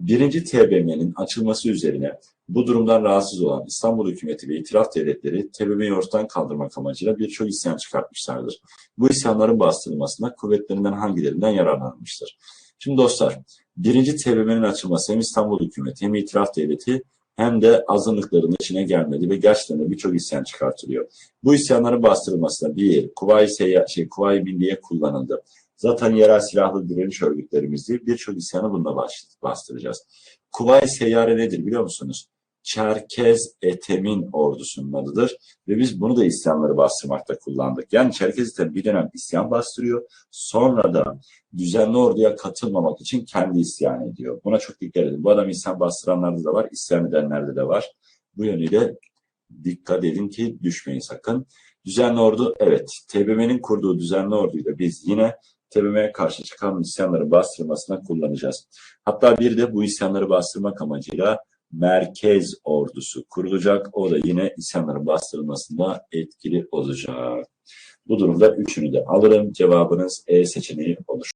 Birinci TBMM'nin açılması üzerine bu durumdan rahatsız olan İstanbul hükümeti ve itiraf devletleri TBMM'yi ortadan kaldırmak amacıyla birçok isyan çıkartmışlardır. Bu isyanların bastırılmasında kuvvetlerinden hangilerinden yararlanmıştır? Şimdi dostlar, birinci TBMM'nin açılması hem İstanbul hükümeti hem itiraf devleti hem de azınlıkların içine gelmedi ve gerçekten de birçok isyan çıkartılıyor. Bu isyanların bastırılmasında bir, Kuvayi, şey, Kuvayi Milliye kullanıldı. Zaten yerel silahlı direniş örgütlerimizdi. Birçok isyanı bununla bastıracağız. Kuvayi Seyyare nedir biliyor musunuz? Çerkez Etem'in ordusunun adıdır ve biz bunu da isyanları bastırmakta kullandık. Yani Çerkez Etem bir dönem isyan bastırıyor, sonra da düzenli orduya katılmamak için kendi isyan ediyor. Buna çok dikkat edin. Bu adam isyan bastıranlarda da var, isyan edenlerde de var. Bu yönüyle dikkat edin ki düşmeyin sakın. Düzenli ordu, evet, TBMM'nin kurduğu düzenli orduyu da biz yine TBMM'ye karşı çıkan isyanları bastırmasına kullanacağız. Hatta bir de bu isyanları bastırmak amacıyla merkez ordusu kurulacak. O da yine isyanların bastırılmasında etkili olacak. Bu durumda üçünü de alırım. Cevabınız E seçeneği olur.